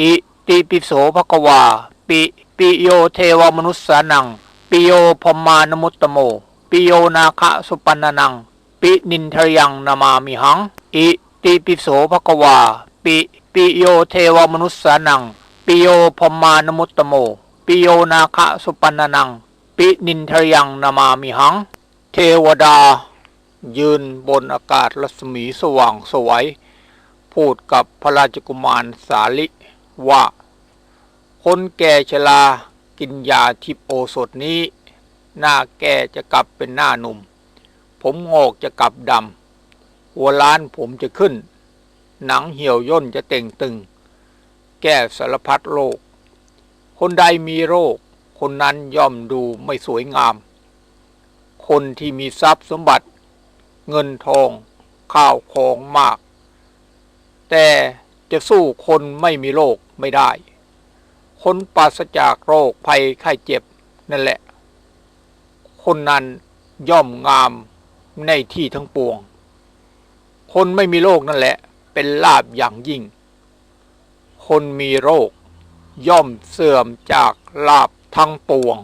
อิติปิโสภควา ปิปิโยเทวมนุสสานัง ปิโยพมานมุตตโม ปิโยนาคะสุปันนนัง ปินินทรยังนามามิหัง อิติปิโสภควา ปิปิโยเทวมนุสสานัง ปิโยพมานมุตตโม ปิโยนาคะสุปันนนัง ปินินทรยังนามามิหัง เทวดา ยืนบนอากาศรัศมีสว่างสวัยพูดกับพระราชกุมารสาลิ ว่า คนแก่ชรากินยาทิพโอสถนี้ หน้าแก่จะกลับเป็นหน้าหนุ่ม ผมงอกจะกลับดำหัวล้านผมจะขึ้น หนังเหี่ยวย่นจะเต่งตึง แก้สารพัดโรค คนใดมีโรค คนนั้นย่อมดูไม่สวยงาม คนที่มีทรัพย์สมบัติ เงินทองข้าวของมาก แต่ จะสู้คนไม่มีโรคไม่ได้ คนปราศจากโรคภัยไข้เจ็บนั่นแหละ คนนั้นย่อมงามในที่ทั้งปวง คนไม่มีโรคนั่นแหละ เป็นลาบอย่างยิ่ง คนมีโรค ย่อมเสื่อมจากลาบทั้งปวง